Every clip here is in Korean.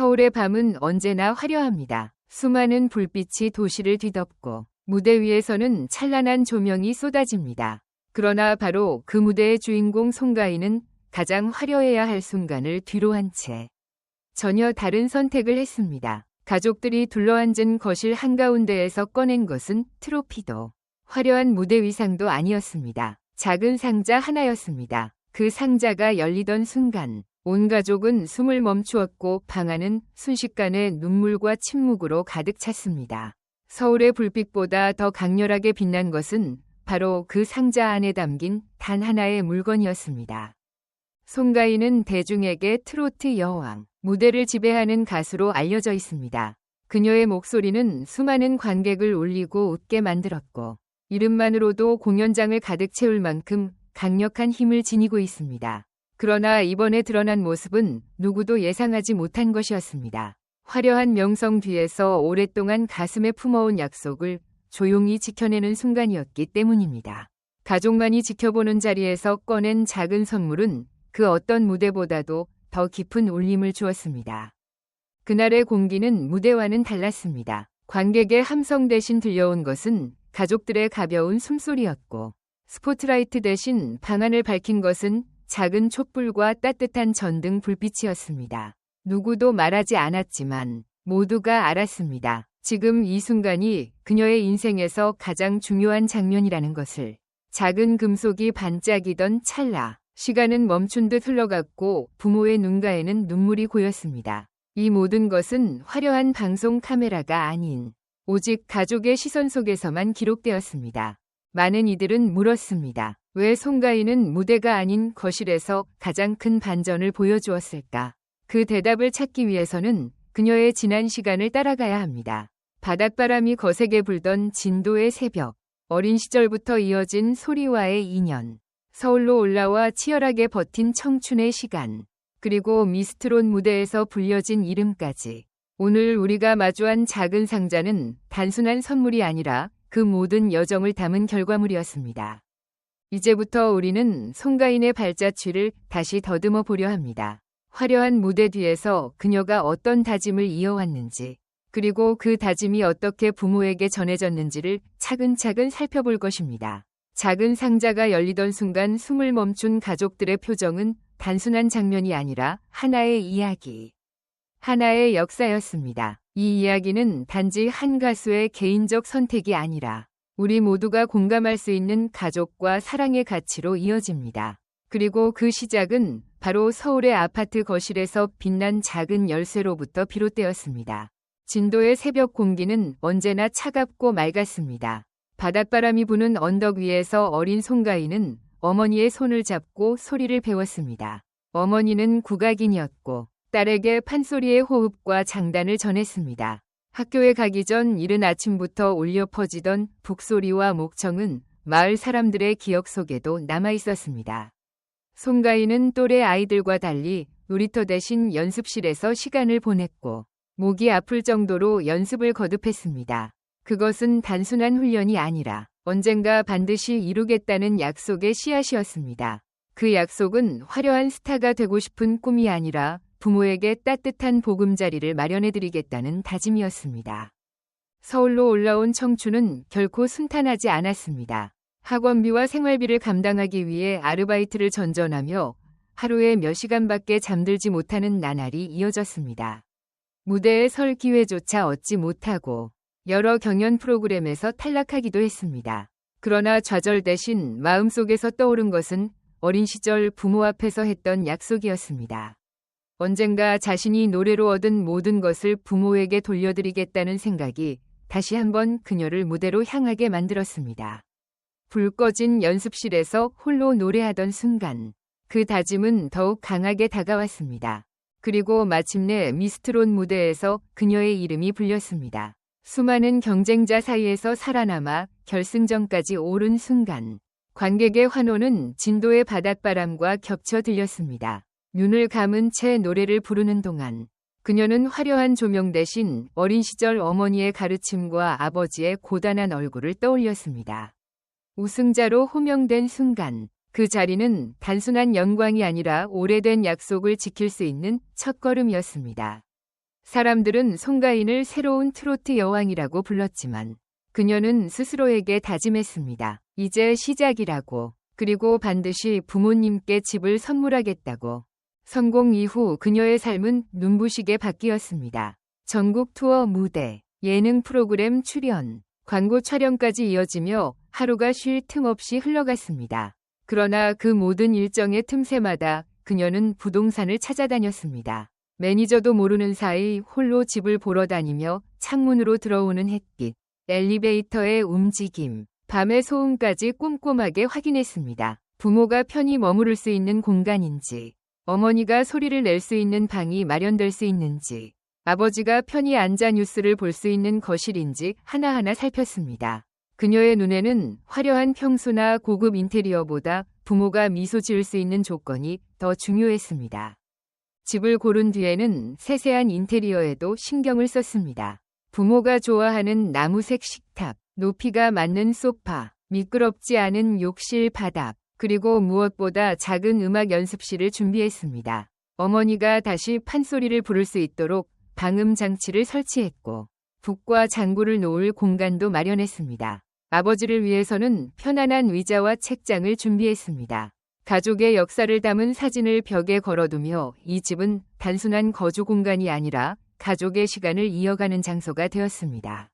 서울의 밤은 언제나 화려합니다. 수많은 불빛이 도시를 뒤덮고 무대 위에서는 찬란한 조명이 쏟아집니다. 그러나 바로 그 무대의 주인공 송가인은 가장 화려해야 할 순간을 뒤로 한 채 전혀 다른 선택을 했습니다. 가족들이 둘러앉은 거실 한가운데에서 꺼낸 것은 트로피도 화려한 무대 위상도 아니었습니다. 작은 상자 하나였습니다. 그 상자가 열리던 순간 온 가족은 숨을 멈추었고 방 안은 순식간에 눈물과 침묵으로 가득 찼습니다. 서울의 불빛보다 더 강렬하게 빛난 것은 바로 그 상자 안에 담긴 단 하나의 물건이었습니다. 송가인은 대중에게 트로트 여왕, 무대를 지배하는 가수로 알려져 있습니다. 그녀의 목소리는 수많은 관객을 울리고 웃게 만들었고, 이름만으로도 공연장을 가득 채울 만큼 강력한 힘을 지니고 있습니다. 그러나 이번에 드러난 모습은 누구도 예상하지 못한 것이었습니다. 화려한 명성 뒤에서 오랫동안 가슴에 품어온 약속을 조용히 지켜내는 순간이었기 때문입니다. 가족만이 지켜보는 자리에서 꺼낸 작은 선물은 그 어떤 무대보다도 더 깊은 울림을 주었습니다. 그날의 공기는 무대와는 달랐습니다. 관객의 함성 대신 들려온 것은 가족들의 가벼운 숨소리였고, 스포트라이트 대신 방안을 밝힌 것은 작은 촛불과 따뜻한 전등 불빛이었습니다. 누구도 말하지 않았지만 모두가 알았습니다. 지금 이 순간이 그녀의 인생에서 가장 중요한 장면이라는 것을. 작은 금속이 반짝이던 찰나. 시간은 멈춘 듯 흘러갔고 부모의 눈가에는 눈물이 고였습니다. 이 모든 것은 화려한 방송 카메라가 아닌 오직 가족의 시선 속에서만 기록되었습니다. 많은 이들은 물었습니다. 왜 송가인은 무대가 아닌 거실에서 가장 큰 반전을 보여주었을까? 그 대답을 찾기 위해서는 그녀의 지난 시간을 따라가야 합니다. 바닷바람이 거세게 불던 진도의 새벽, 어린 시절부터 이어진 소리와의 인연, 서울로 올라와 치열하게 버틴 청춘의 시간, 그리고 미스트론 무대에서 불려진 이름까지. 오늘 우리가 마주한 작은 상자는 단순한 선물이 아니라 그 모든 여정을 담은 결과물이었습니다. 이제부터 우리는 송가인의 발자취를 다시 더듬어 보려 합니다. 화려한 무대 뒤에서 그녀가 어떤 다짐을 이어왔는지, 그리고 그 다짐이 어떻게 부모에게 전해졌는지를 차근차근 살펴볼 것입니다. 작은 상자가 열리던 순간 숨을 멈춘 가족들의 표정은 단순한 장면이 아니라 하나의 이야기, 하나의 역사였습니다. 이 이야기는 단지 한 가수의 개인적 선택이 아니라 우리 모두가 공감할 수 있는 가족과 사랑의 가치로 이어집니다. 그리고 그 시작은 바로 서울의 아파트 거실에서 빛난 작은 열쇠로부터 비롯되었습니다. 진도의 새벽 공기는 언제나 차갑고 맑았습니다. 바닷바람이 부는 언덕 위에서 어린 송가인은 어머니의 손을 잡고 소리를 배웠습니다. 어머니는 국악인이었고 딸에게 판소리의 호흡과 장단을 전했습니다. 학교에 가기 전 이른 아침부터 울려 퍼지던 북소리와 목청은 마을 사람들의 기억 속에도 남아 있었습니다. 송가인은 또래 아이들과 달리 놀이터 대신 연습실에서 시간을 보냈고 목이 아플 정도로 연습을 거듭했습니다. 그것은 단순한 훈련이 아니라 언젠가 반드시 이루겠다는 약속의 씨앗이었습니다. 그 약속은 화려한 스타가 되고 싶은 꿈이 아니라 부모에게 따뜻한 보금자리를 마련해드리겠다는 다짐이었습니다. 서울로 올라온 청춘은 결코 순탄하지 않았습니다. 학원비와 생활비를 감당하기 위해 아르바이트를 전전하며 하루에 몇 시간밖에 잠들지 못하는 나날이 이어졌습니다. 무대에 설 기회조차 얻지 못하고 여러 경연 프로그램에서 탈락하기도 했습니다. 그러나 좌절 대신 마음속에서 떠오른 것은 어린 시절 부모 앞에서 했던 약속이었습니다. 언젠가 자신이 노래로 얻은 모든 것을 부모에게 돌려드리겠다는 생각이 다시 한번 그녀를 무대로 향하게 만들었습니다. 불 꺼진 연습실에서 홀로 노래하던 순간 그 다짐은 더욱 강하게 다가왔습니다. 그리고 마침내 미스트론 무대에서 그녀의 이름이 불렸습니다. 수많은 경쟁자 사이에서 살아남아 결승전까지 오른 순간 관객의 환호는 진도의 바닷바람과 겹쳐 들렸습니다. 눈을 감은 채 노래를 부르는 동안 그녀는 화려한 조명 대신 어린 시절 어머니의 가르침과 아버지의 고단한 얼굴을 떠올렸습니다. 우승자로 호명된 순간 그 자리는 단순한 영광이 아니라 오래된 약속을 지킬 수 있는 첫걸음이었습니다. 사람들은 송가인을 새로운 트로트 여왕이라고 불렀지만 그녀는 스스로에게 다짐했습니다. 이제 시작이라고. 그리고 반드시 부모님께 집을 선물하겠다고. 성공 이후 그녀의 삶은 눈부시게 바뀌었습니다. 전국 투어 무대, 예능 프로그램 출연, 광고 촬영까지 이어지며 하루가 쉴 틈 없이 흘러갔습니다. 그러나 그 모든 일정의 틈새마다 그녀는 부동산을 찾아다녔습니다. 매니저도 모르는 사이 홀로 집을 보러 다니며 창문으로 들어오는 햇빛, 엘리베이터의 움직임, 밤의 소음까지 꼼꼼하게 확인했습니다. 부모가 편히 머무를 수 있는 공간인지, 어머니가 소리를 낼 수 있는 방이 마련될 수 있는지, 아버지가 편히 앉아 뉴스를 볼 수 있는 거실인지 하나하나 살폈습니다. 그녀의 눈에는 화려한 평수나 고급 인테리어보다 부모가 미소 지을 수 있는 조건이 더 중요했습니다. 집을 고른 뒤에는 세세한 인테리어에도 신경을 썼습니다. 부모가 좋아하는 나무색 식탁, 높이가 맞는 소파, 미끄럽지 않은 욕실 바닥, 그리고 무엇보다 작은 음악 연습실을 준비했습니다. 어머니가 다시 판소리를 부를 수 있도록 방음 장치를 설치했고 북과 장구를 놓을 공간도 마련했습니다. 아버지를 위해서는 편안한 의자와 책장을 준비했습니다. 가족의 역사를 담은 사진을 벽에 걸어두며 이 집은 단순한 거주 공간이 아니라 가족의 시간을 이어가는 장소가 되었습니다.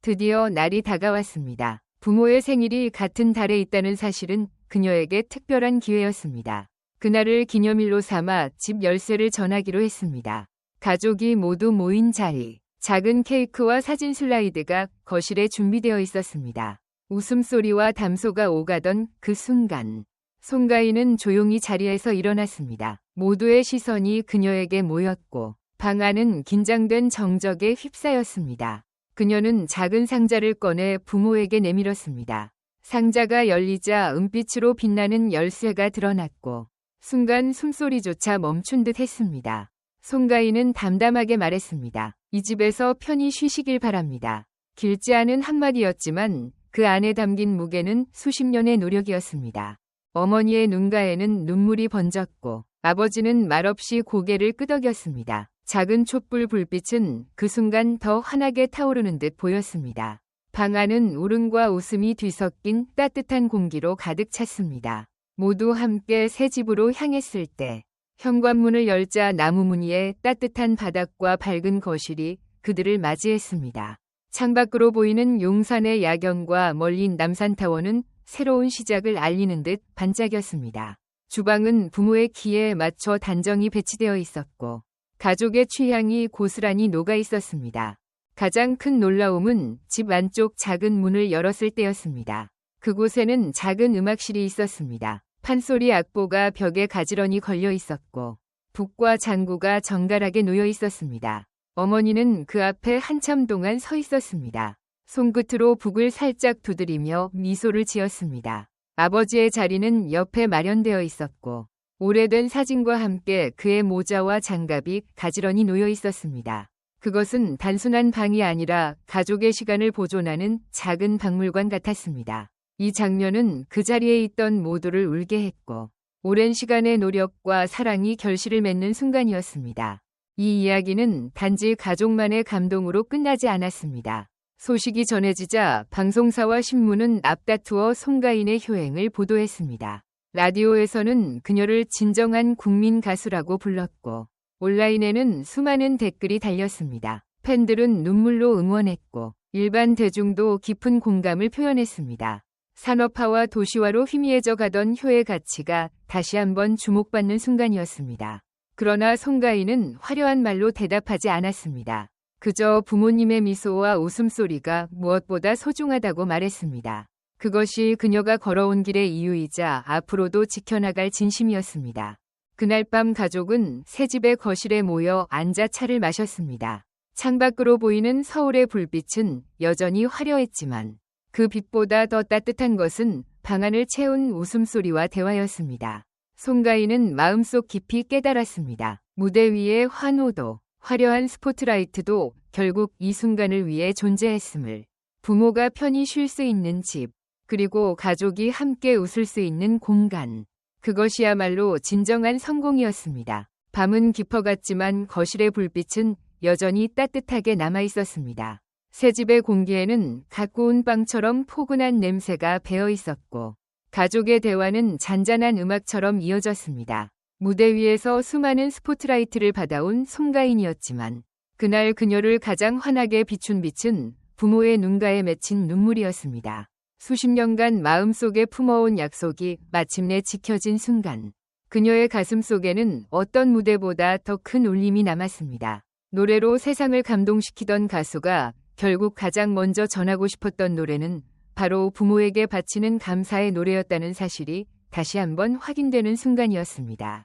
드디어 날이 다가왔습니다. 부모의 생일이 같은 달에 있다는 사실은 그녀에게 특별한 기회였습니다. 그날을 기념일로 삼아 집 열쇠를 전하기로 했습니다. 가족이 모두 모인 자리. 작은 케이크와 사진 슬라이드가 거실에 준비되어 있었습니다. 웃음소리와 담소가 오가던 그 순간 송가인은 조용히 자리에서 일어났습니다. 모두의 시선이 그녀에게 모였고 방 안은 긴장된 정적에 휩싸였습니다. 그녀는 작은 상자를 꺼내 부모에게 내밀었습니다. 상자가 열리자 은빛으로 빛나는 열쇠가 드러났고 순간 숨소리조차 멈춘 듯 했습니다. 송가인은 담담하게 말했습니다. 이 집에서 편히 쉬시길 바랍니다. 길지 않은 한마디였지만 그 안에 담긴 무게는 수십 년의 노력이었습니다. 어머니의 눈가에는 눈물이 번졌고 아버지는 말없이 고개를 끄덕였습니다. 작은 촛불 불빛은 그 순간 더 환하게 타오르는 듯 보였습니다. 방 안은 울음과 웃음이 뒤섞인 따뜻한 공기로 가득 찼습니다. 모두 함께 새 집으로 향했을 때 현관문을 열자 나무 무늬의 따뜻한 바닥과 밝은 거실이 그들을 맞이했습니다. 창밖으로 보이는 용산의 야경과 멀린 남산타워는 새로운 시작을 알리는 듯 반짝였습니다. 주방은 부모의 키에 맞춰 단정히 배치되어 있었고 가족의 취향이 고스란히 녹아 있었습니다. 가장 큰 놀라움은 집 안쪽 작은 문을 열었을 때였습니다. 그곳에는 작은 음악실이 있었습니다. 판소리 악보가 벽에 가지런히 걸려 있었고 북과 장구가 정갈하게 놓여 있었습니다. 어머니는 그 앞에 한참 동안 서 있었습니다. 손끝으로 북을 살짝 두드리며 미소를 지었습니다. 아버지의 자리는 옆에 마련되어 있었고 오래된 사진과 함께 그의 모자와 장갑이 가지런히 놓여 있었습니다. 그것은 단순한 방이 아니라 가족의 시간을 보존하는 작은 박물관 같았습니다. 이 장면은 그 자리에 있던 모두를 울게 했고 오랜 시간의 노력과 사랑이 결실을 맺는 순간이었습니다. 이 이야기는 단지 가족만의 감동으로 끝나지 않았습니다. 소식이 전해지자 방송사와 신문은 앞다투어 송가인의 효행을 보도했습니다. 라디오에서는 그녀를 진정한 국민 가수라고 불렀고 온라인에는 수많은 댓글이 달렸습니다. 팬들은 눈물로 응원했고 일반 대중도 깊은 공감을 표현했습니다. 산업화와 도시화로 희미해져 가던 효의 가치가 다시 한번 주목받는 순간이었습니다. 그러나 송가인은 화려한 말로 대답하지 않았습니다. 그저 부모님의 미소와 웃음소리가 무엇보다 소중하다고 말했습니다. 그것이 그녀가 걸어온 길의 이유이자 앞으로도 지켜나갈 진심이었습니다. 그날 밤 가족은 새 집의 거실에 모여 앉아 차를 마셨습니다. 창밖으로 보이는 서울의 불빛은 여전히 화려했지만 그 빛보다 더 따뜻한 것은 방안을 채운 웃음소리와 대화였습니다. 송가인은 마음속 깊이 깨달았습니다. 무대 위의 환호도 화려한 스포트라이트도 결국 이 순간을 위해 존재했음을 부모가 편히 쉴 수 있는 집, 그리고 가족이 함께 웃을 수 있는 공간. 그것이야말로 진정한 성공이었습니다. 밤은 깊어갔지만 거실의 불빛은 여전히 따뜻하게 남아 있었습니다. 새 집의 공기에는 갖고 온 빵처럼 포근한 냄새가 배어 있었고 가족의 대화는 잔잔한 음악처럼 이어졌습니다. 무대 위에서 수많은 스포트라이트를 받아온 송가인이었지만 그날 그녀를 가장 환하게 비춘 빛은 부모의 눈가에 맺힌 눈물이었습니다. 수십 년간 마음속에 품어온 약속이 마침내 지켜진 순간 그녀의 가슴 속에는 어떤 무대보다 더 큰 울림이 남았습니다. 노래로 세상을 감동시키던 가수가 결국 가장 먼저 전하고 싶었던 노래는 바로 부모에게 바치는 감사의 노래였다는 사실이 다시 한번 확인되는 순간이었습니다.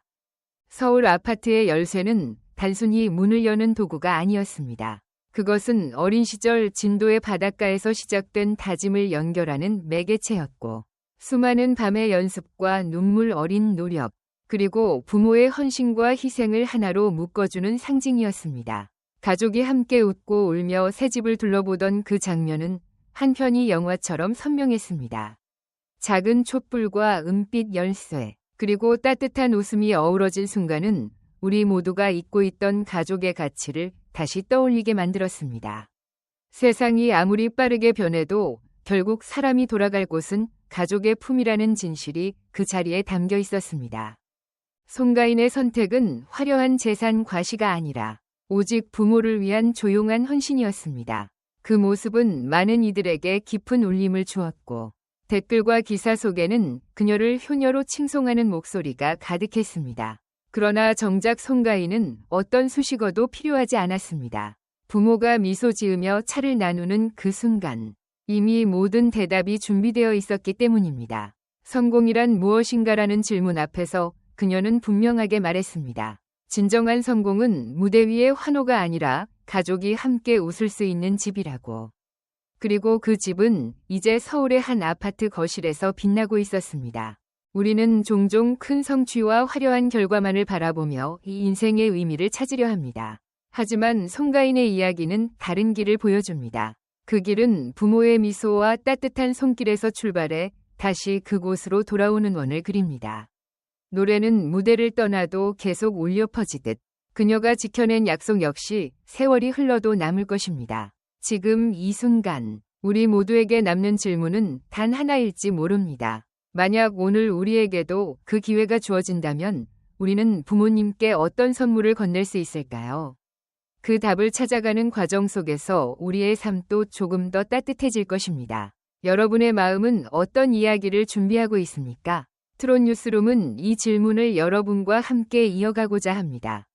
서울 아파트의 열쇠는 단순히 문을 여는 도구가 아니었습니다. 그것은 어린 시절 진도의 바닷가에서 시작된 다짐을 연결하는 매개체였고 수많은 밤의 연습과 눈물 어린 노력, 그리고 부모의 헌신과 희생을 하나로 묶어주는 상징이었습니다. 가족이 함께 웃고 울며 새 집을 둘러보던 그 장면은 한편이 영화처럼 선명했습니다. 작은 촛불과 은빛 열쇠, 그리고 따뜻한 웃음이 어우러진 순간은 우리 모두가 잊고 있던 가족의 가치를 다시 떠올리게 만들었습니다. 세상이 아무리 빠르게 변해도 결국 사람이 돌아갈 곳은 가족의 품이라는 진실이 그 자리에 담겨 있었습니다. 송가인의 선택은 화려한 재산 과시가 아니라 오직 부모를 위한 조용한 헌신이었습니다. 그 모습은 많은 이들에게 깊은 울림을 주었고 댓글과 기사 속에는 그녀를 효녀로 칭송하는 목소리가 가득했습니다. 그러나 정작 송가인은 어떤 수식어도 필요하지 않았습니다. 부모가 미소 지으며 차를 나누는 그 순간 이미 모든 대답이 준비되어 있었기 때문입니다. 성공이란 무엇인가라는 질문 앞에서 그녀는 분명하게 말했습니다. 진정한 성공은 무대 위의 환호가 아니라 가족이 함께 웃을 수 있는 집이라고. 그리고 그 집은 이제 서울의 한 아파트 거실에서 빛나고 있었습니다. 우리는 종종 큰 성취와 화려한 결과만을 바라보며 이 인생의 의미를 찾으려 합니다. 하지만 송가인의 이야기는 다른 길을 보여줍니다. 그 길은 부모의 미소와 따뜻한 손길에서 출발해 다시 그곳으로 돌아오는 원을 그립니다. 노래는 무대를 떠나도 계속 울려 퍼지듯 그녀가 지켜낸 약속 역시 세월이 흘러도 남을 것입니다. 지금 이 순간 우리 모두에게 남는 질문은 단 하나일지 모릅니다. 만약 오늘 우리에게도 그 기회가 주어진다면 우리는 부모님께 어떤 선물을 건넬 수 있을까요? 그 답을 찾아가는 과정 속에서 우리의 삶도 조금 더 따뜻해질 것입니다. 여러분의 마음은 어떤 이야기를 준비하고 있습니까? 트롯 뉴스룸은 이 질문을 여러분과 함께 이어가고자 합니다.